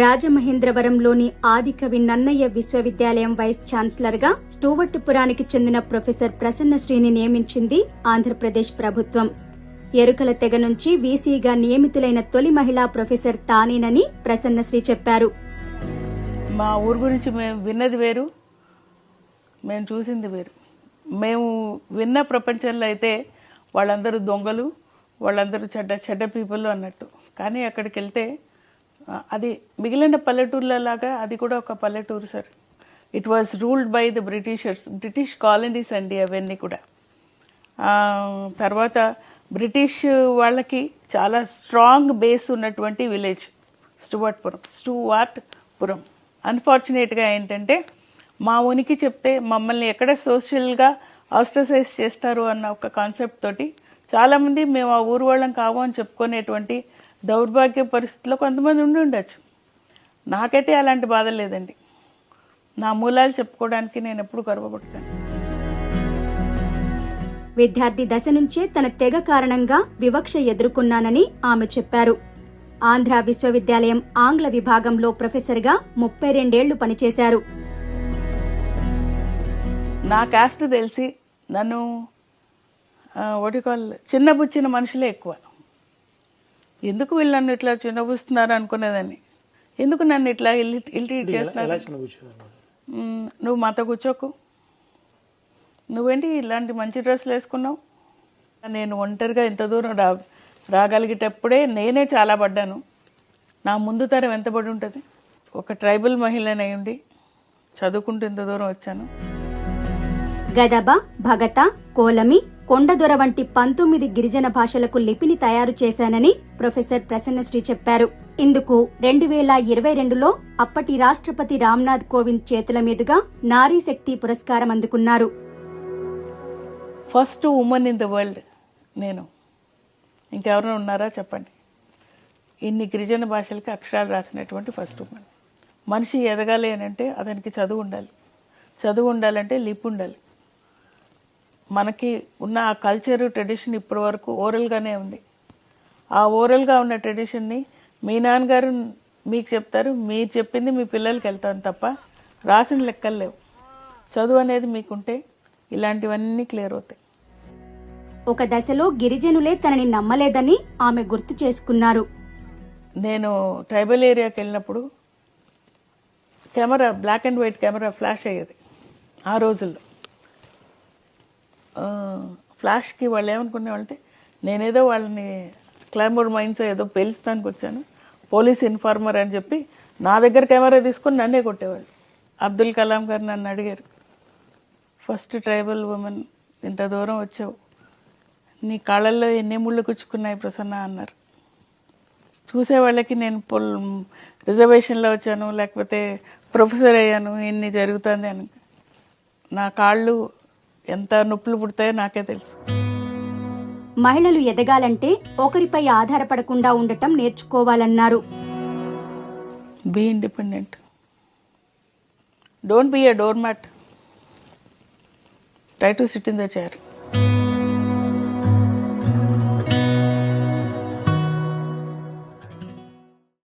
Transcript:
రాజమహేంద్రవరంలోని ఆదికవి నన్నయ్య విశ్వవిద్యాలయం వైస్ ఛాన్సలర్గా స్టూవర్టుపురానికి చెందిన ప్రొఫెసర్ ప్రసన్నశ్రీని నియమించింది ఆంధ్రప్రదేశ్ ప్రభుత్వం. ఎరుకల తెగ నుంచి వీసీగా నియమితులైన తొలి మహిళా ప్రొఫెసర్ తానేనని ప్రసన్నశ్రీ చెప్పారు. మా ఊరు గురించి మేము విన్నది వేరు మేము చూసింది వేరు. మేము విన్న ప్రపంచంలో అయితే వాళ్ళందరూ దొంగలు వాళ్ళందరూ చెడ్డ చెడ్డ పీపుల్ అన్నట్టు. కానీ అక్కడికి వెళ్తే అది మిగిలిన పల్లెటూర్లలాగా అది కూడా ఒక పల్లెటూరు sir it was ruled by the Britishers British colonies అండి అవన్నీ కూడా. తర్వాత బ్రిటిష్ వాళ్ళకి చాలా స్ట్రాంగ్ బేస్ ఉన్నటువంటి విలేజ్ స్టువర్ట్పురం స్టువార్ట్పురం అన్ఫార్చునేట్గా ఏంటంటే మా ఉనికి చెప్తే మమ్మల్ని ఎక్కడ సోషల్గా ఆస్ట్రసైజ్ చేస్తారు అన్న ఒక కాన్సెప్ట్ తోటి చాలామంది మేము ఆ ఊరు వాళ్ళం కావు అని చెప్పుకునేటువంటి దౌర్భాగ్య పరిస్థితిలో కొంతమంది ఉండి ఉండొచ్చు. నాకైతే అలాంటి బాధ లేదండి. నా మూలాలు చెప్పుకోవడానికి నేను ఎప్పుడు గర్వపడతాను. విద్యార్థి దశ నుంచే తన తెగ కారణంగా వివక్ష ఎదుర్కొన్నానని ఆమె చెప్పారు. ఆంధ్ర విశ్వవిద్యాలయం ఆంగ్ల విభాగంలో ప్రొఫెసర్గా ముప్పై రెండేళ్ళు పనిచేశారు. నా క్యాస్ట్ తెలిసి నన్ను ఒకటి చిన్నబుచ్చిన మనుషులే ఎక్కువ. ఎందుకు వీళ్ళు నన్ను ఇట్లా చిన్నబుస్తున్నారు అనుకునేదాన్ని? ఎందుకు నన్ను ఇట్లా ఇల్ ఇల్ట్రీట్ చేస్తున్నారు? నువ్వు మాతో కూర్చోకు. నువ్వేంటి ఇలాంటి మంచి డ్రెస్సులు వేసుకున్నావు? నేను ఒంటరిగా ఇంత దూరం రా రాగలిగేటప్పుడే నేనే చాలా పడ్డాను. నా ముందు తరం ఎంత పడి ఉంటుంది? ఒక ట్రైబల్ మహిళనై ఉండి చదువుకుంటూ ఇంత దూరం వచ్చాను. గదబ భగత కోలమి కొండదొర వంటి పంతొమ్మిది గిరిజన భాషలకు లిపిని తయారు చేశానని ప్రొఫెసర్ ప్రసన్నశ్రీ చెప్పారు. ఇందుకు రెండు వేల ఇరవై రెండులో అప్పటి రాష్ట్రపతి రామ్నాథ్ కోవింద్ చేతుల మీదుగా నారీ శక్తి పురస్కారం అందుకున్నారు. First women in the world నేను. ఇంకెవరైనా ఉన్నారా చెప్పండి? ఇన్ని గిరిజన భాషలకి అక్షరాలు రాసినటువంటి ఫస్ట్ ఉమెన్. మనిషి ఎదగాలి అని అంటే అతనికి చదువు ఉండాలి. చదువు ఉండాలంటే లిప్ ఉండాలి. మనకి ఉన్న ఆ కల్చర్ ట్రెడిషన్ ఇప్పటి వరకు ఓరల్గానే ఉంది. ఆ ఓరల్గా ఉన్న ట్రెడిషన్ని మీ నాన్నగారు మీకు చెప్తారు మీరు చెప్పింది మీ పిల్లలకి వెళ్తాను తప్ప రాసిన లెక్కలు లేవు. చదువు అనేది మీకుంటే ఇలాంటివన్నీ క్లియర్ అవుతాయి. ఒక దశలో గిరిజనులే తనని నమ్మలేదని ఆమె గుర్తు చేసుకున్నారు. నేను ట్రైబల్ ఏరియాకి వెళ్ళినప్పుడు camera black and white camera flash అయ్యేది ఆ రోజుల్లో. ఫ్లాష్కి వాళ్ళు ఏమనుకునేవాళ్ళంటే నేనేదో వాళ్ళని క్లైమర్ మైన్స్ ఏదో పేలుస్తానికి వచ్చాను పోలీస్ ఇన్ఫార్మర్ అని చెప్పి నా దగ్గర కెమెరా తీసుకొని నన్నే కొట్టేవాళ్ళు. అబ్దుల్ కలాం గారు నన్ను అడిగారు ఫస్ట్ ట్రైబల్ ఉమెన్ ఇంత దూరం వచ్చావు నీ కాళ్ళల్లో ఎన్ని ముళ్ళు గుచ్చుకున్నాయి ప్రసన్న అన్నారు. చూసే వాళ్ళకి నేను పొల్ రిజర్వేషన్లో వచ్చాను లేకపోతే ప్రొఫెసర్ అయ్యాను ఇన్ని జరుగుతుంది అని. నా కాళ్ళు ఎంత నొప్పులు పుడతాయో నాకే తెలుసు. మహిళలు ఎదగాలంటే ఒకరిపై ఆధారపడకుండా ఉండటం నేర్చుకోవాలన్నారు. Be independent don't be a doormat try to sit in the chair